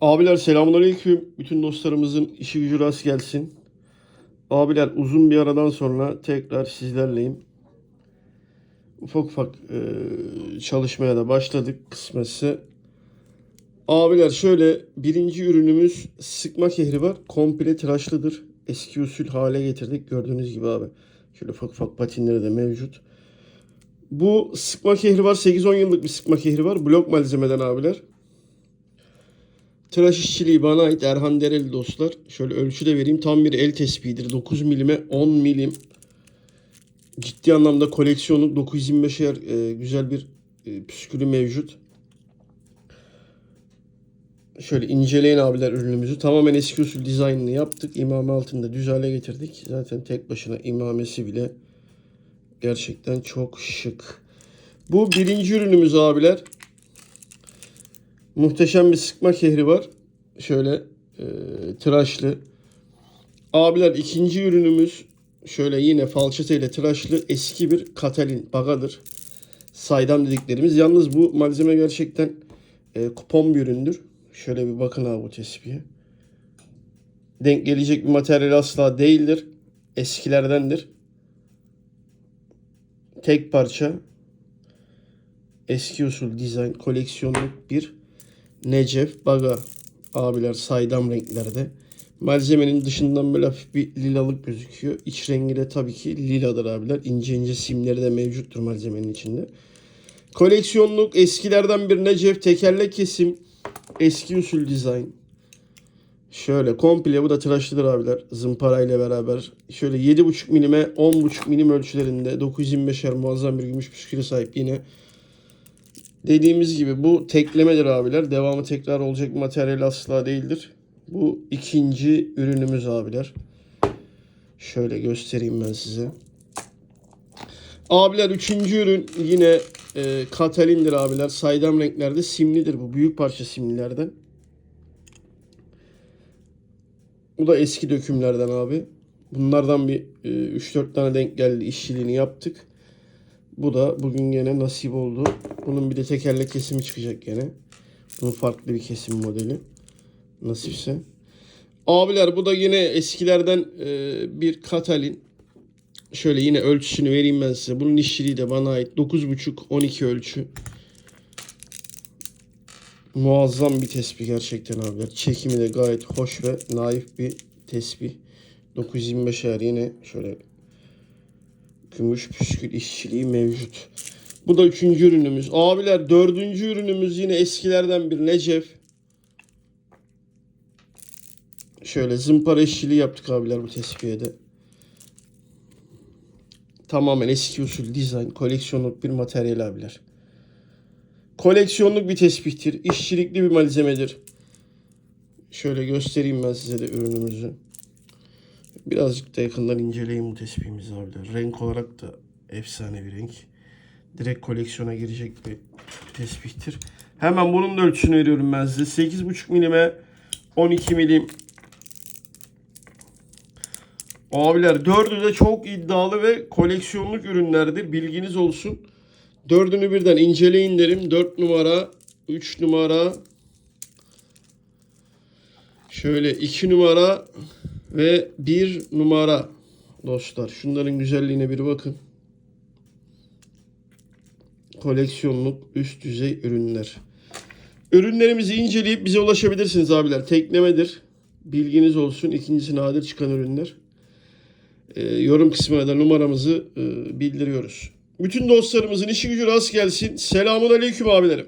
Abiler selamünaleyküm. Bütün dostlarımızın işi gücü rast gelsin. Abiler uzun bir aradan sonra tekrar sizlerleyim. Ufak ufak e, çalışmaya da başladık kısmetse. Abiler şöyle birinci ürünümüz sıkma kehri var. Komple tıraşlıdır. Eski usul hale getirdik. Gördüğünüz gibi abi. Şöyle ufak ufak patinleri de mevcut. Bu sıkma kehri var. 8-10 yıllık bir sıkma kehri var. Blok malzemeden abiler. Tıraş işçiliği bana ait Erhan Dereli dostlar. Şöyle ölçü de vereyim. Tam bir el tespihidir. 9 milime 10 milim. Ciddi anlamda koleksiyonluk 925 yer e, güzel bir e, püskülü mevcut. Şöyle inceleyin abiler ürünümüzü. Tamamen eski usul dizaynını yaptık. İmame altında düz hale getirdik. Zaten tek başına imamesi bile gerçekten çok şık. Bu birinci ürünümüz abiler. Muhteşem bir sıkma kehri var. Şöyle e, tıraşlı. Abiler ikinci ürünümüz şöyle yine falçata ile tıraşlı eski bir Katalin bagadır. Saydam dediklerimiz. Yalnız bu malzeme gerçekten e, kupon bir üründür. Şöyle bir bakın abi bu tespihe. Denk gelecek bir materyal asla değildir. Eskilerdendir. Tek parça eski usul dizayn koleksiyonluk bir Necef Baga abiler saydam renklerde. Malzemenin dışından böyle hafif bir lilalık gözüküyor. İç rengi de tabii ki liladır abiler. İnce ince simleri de mevcuttur malzemenin içinde. Koleksiyonluk eskilerden bir Necef tekerlek kesim. Eski usul dizayn. Şöyle komple bu da tıraşlıdır abiler zımpara ile beraber. Şöyle 7.5 milime 10.5 milim ölçülerinde 925'er muazzam bir gümüş püsküle sahip yine. Dediğimiz gibi bu teklemedir abiler. Devamı tekrar olacak materyal asla değildir. Bu ikinci ürünümüz abiler. Şöyle göstereyim ben size. Abiler üçüncü ürün yine e, Katalin'dir abiler. Saydam renklerde simlidir bu. Büyük parça simlilerden. Bu da eski dökümlerden abi. Bunlardan bir e, 3-4 tane denk geldi. işçiliğini yaptık. Bu da bugün gene nasip oldu. Bunun bir de tekerlek kesimi çıkacak gene. Bunun farklı bir kesim modeli. Nasipse. Abiler bu da yine eskilerden e, bir Katalin. Şöyle yine ölçüsünü vereyim ben size. Bunun işçiliği de bana ait. 9.5-12 ölçü. Muazzam bir tespih gerçekten abiler. Çekimi de gayet hoş ve naif bir tespih. 925 ayar yine şöyle gümüş püskül işçiliği mevcut. Bu da üçüncü ürünümüz. Abiler dördüncü ürünümüz yine eskilerden bir Necef. Şöyle zımpara işçiliği yaptık abiler bu tespihe de. Tamamen eski usul dizayn, koleksiyonluk bir materyal abiler. Koleksiyonluk bir tespihtir. İşçilikli bir malzemedir. Şöyle göstereyim ben size de ürünümüzü. Birazcık da yakından inceleyeyim bu tespihimizi abiler. Renk olarak da efsane bir renk. Direkt koleksiyona girecek bir tespihtir. Hemen bunun da ölçüsünü veriyorum ben size. 8.5 milime 12 milim Abiler dördü de çok iddialı ve koleksiyonluk ürünlerdir. Bilginiz olsun. Dördünü birden inceleyin derim. 4 numara, 3 numara, şöyle 2 numara ve 1 numara dostlar. Şunların güzelliğine bir bakın. Koleksiyonluk üst düzey ürünler. Ürünlerimizi inceleyip bize ulaşabilirsiniz abiler. Teklemedir. Bilginiz olsun. İkincisi nadir çıkan ürünler. E, yorum kısmına da numaramızı e, bildiriyoruz. Bütün dostlarımızın işi gücü rast gelsin. Selamun aleyküm abilerim.